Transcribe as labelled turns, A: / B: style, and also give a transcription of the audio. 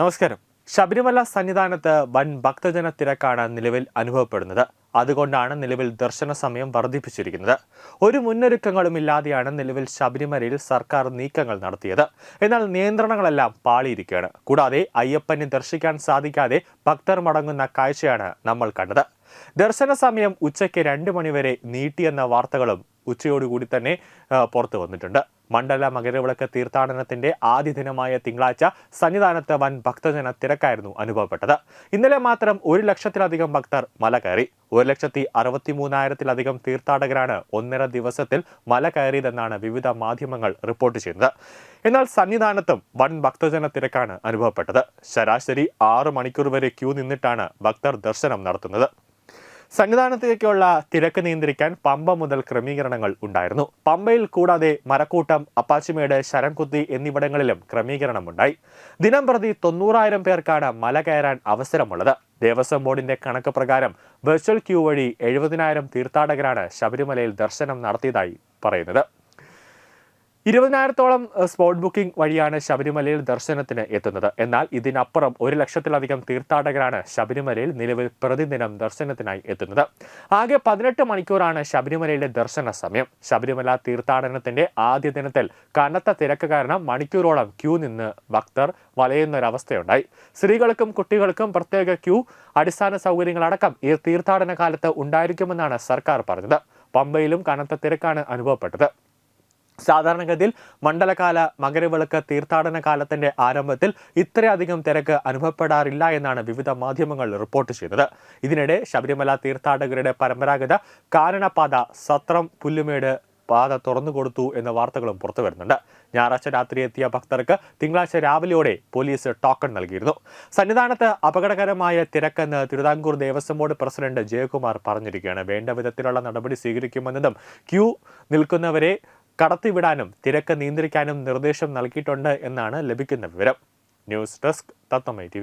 A: നമസ്കാരം. ശബരിമല സന്നിധാനത്ത് വൻ ഭക്തജന തിരക്കാണ് നിലവിൽ അനുഭവപ്പെടുന്നത്. അതുകൊണ്ടാണ് നിലവിൽ ദർശന സമയം വർദ്ധിപ്പിച്ചിരിക്കുന്നത്. ഒരു മുന്നൊരുക്കങ്ങളും ഇല്ലാതെയാണ് നിലവിൽ ശബരിമലയിൽ സർക്കാർ നീക്കങ്ങൾ നടത്തിയത്. എന്നാൽ നിയന്ത്രണങ്ങളെല്ലാം പാളിയിരിക്കുകയാണ്. കൂടാതെ അയ്യപ്പനെ ദർശിക്കാൻ സാധിക്കാതെ ഭക്തർ മടങ്ങുന്ന കാഴ്ചയാണ് നമ്മൾ കണ്ടത്. ദർശന സമയം ഉച്ചയ്ക്ക് രണ്ട് മണിവരെ നീട്ടിയെന്ന വാർത്തകളും ഉച്ചയോടുകൂടി തന്നെ പുറത്തു വന്നിട്ടുണ്ട്. മണ്ഡല മകരവിളക്ക് തീർത്ഥാടനത്തിന്റെ ആദ്യ ദിനമായ തിങ്കളാഴ്ച സന്നിധാനത്ത് വൻ ഭക്തജന തിരക്കായിരുന്നു അനുഭവപ്പെട്ടത്. ഇന്നലെ മാത്രം ഒരു ലക്ഷത്തിലധികം ഭക്തർ മല കയറി. ഒരു ലക്ഷത്തി അറുപത്തി മൂന്നായിരത്തിലധികം തീർത്ഥാടകരാണ് ഒന്നര ദിവസത്തിൽ മല കയറിയതെന്നാണ് വിവിധ മാധ്യമങ്ങൾ റിപ്പോർട്ട് ചെയ്യുന്നത്. എന്നാൽ സന്നിധാനത്തും വൻ ഭക്തജന തിരക്കാണ് അനുഭവപ്പെട്ടത്. ശരാശരി ആറ് മണിക്കൂർ വരെ ക്യൂ നിന്നിട്ടാണ് ഭക്തർ ദർശനം നടത്തുന്നത്. സന്നിധാനത്തേക്കുള്ള തിരക്ക് നിയന്ത്രിക്കാൻ പമ്പ മുതൽ ക്രമീകരണങ്ങൾ ഉണ്ടായിരുന്നു. പമ്പയിൽ കൂടാതെ മരക്കൂട്ടം അപ്പാച്ചിമേട് ശരംകുത്തി എന്നിവിടങ്ങളിലും ക്രമീകരണമുണ്ടായി. ദിനം പ്രതി തൊണ്ണൂറായിരം പേർക്കാണ് മല കയറാൻ അവസരമുള്ളത്. ദേവസ്വം ബോർഡിന്റെ കണക്ക് പ്രകാരം വെർച്വൽ ക്യൂ വഴി എഴുപതിനായിരം തീർത്ഥാടകരാണ് ശബരിമലയിൽ ദർശനം നടത്തിയതായി പറയുന്നത്. ഇരുപതിനായിരത്തോളം സ്പോട്ട് ബുക്കിംഗ് വഴിയാണ് ശബരിമലയിൽ ദർശനത്തിന് എത്തുന്നത്. എന്നാൽ ഇതിനപ്പുറം ഒരു ലക്ഷത്തിലധികം തീർത്ഥാടകരാണ് ശബരിമലയിൽ നിലവിൽ പ്രതിദിനം ദർശനത്തിനായി എത്തുന്നത്. ആകെ പതിനെട്ട് മണിക്കൂറാണ് ശബരിമലയിലെ ദർശന സമയം. ശബരിമല തീർത്ഥാടനത്തിന്റെ ആദ്യ ദിനത്തിൽ കനത്ത തിരക്ക് കാരണം മണിക്കൂറോളം ക്യൂ നിന്ന് ഭക്തർ വലയുന്നൊരവസ്ഥയുണ്ടായി. സ്ത്രീകൾക്കും കുട്ടികൾക്കും പ്രത്യേക ക്യൂ അടിസ്ഥാന സൗകര്യങ്ങളടക്കം ഈ തീർത്ഥാടന കാലത്ത് ഉണ്ടായിരിക്കുമെന്നാണ് സർക്കാർ പറഞ്ഞത്. പമ്പയിലും കനത്ത തിരക്കാണ് അനുഭവപ്പെട്ടത്. സാധാരണഗതിയിൽ മണ്ഡലകാല മകരവിളക്ക് തീർത്ഥാടന കാലത്തിന്റെ ആരംഭത്തിൽ ഇത്രയധികം തിരക്ക് അനുഭവപ്പെടാറില്ല എന്നാണ് വിവിധ മാധ്യമങ്ങൾ റിപ്പോർട്ട് ചെയ്തത്. ഇതിനിടെ ശബരിമല തീർത്ഥാടകരുടെ പരമ്പരാഗത കാരണപാത സത്രം പുല്ലുമേട് പാത തുറന്നു കൊടുത്തു എന്ന വാർത്തകളും പുറത്തു വരുന്നുണ്ട്. ഞായറാഴ്ച രാത്രി എത്തിയ ഭക്തർക്ക് തിങ്കളാഴ്ച രാവിലെയോടെ പോലീസ് ടോക്കൺ നൽകിയിരുന്നു. സന്നിധാനത്ത് അപകടകരമായ തിരക്കെന്ന് തിരുവിതാംകൂർ ദേവസ്വം ബോർഡ് പ്രസിഡന്റ് ജയകുമാർ പറഞ്ഞിരിക്കുകയാണ്. വേണ്ട വിധത്തിലുള്ള നടപടി സ്വീകരിക്കുമെന്നതും ക്യൂ നിൽക്കുന്നവരെ കടത്തിവിടാനും തിരക്ക് നിയന്ത്രിക്കാനും നിർദ്ദേശം നൽകിയിട്ടുണ്ട് എന്നാണ് ലഭിക്കുന്ന വിവരം. ന്യൂസ് ഡെസ്ക് തത്തമ്മ ടി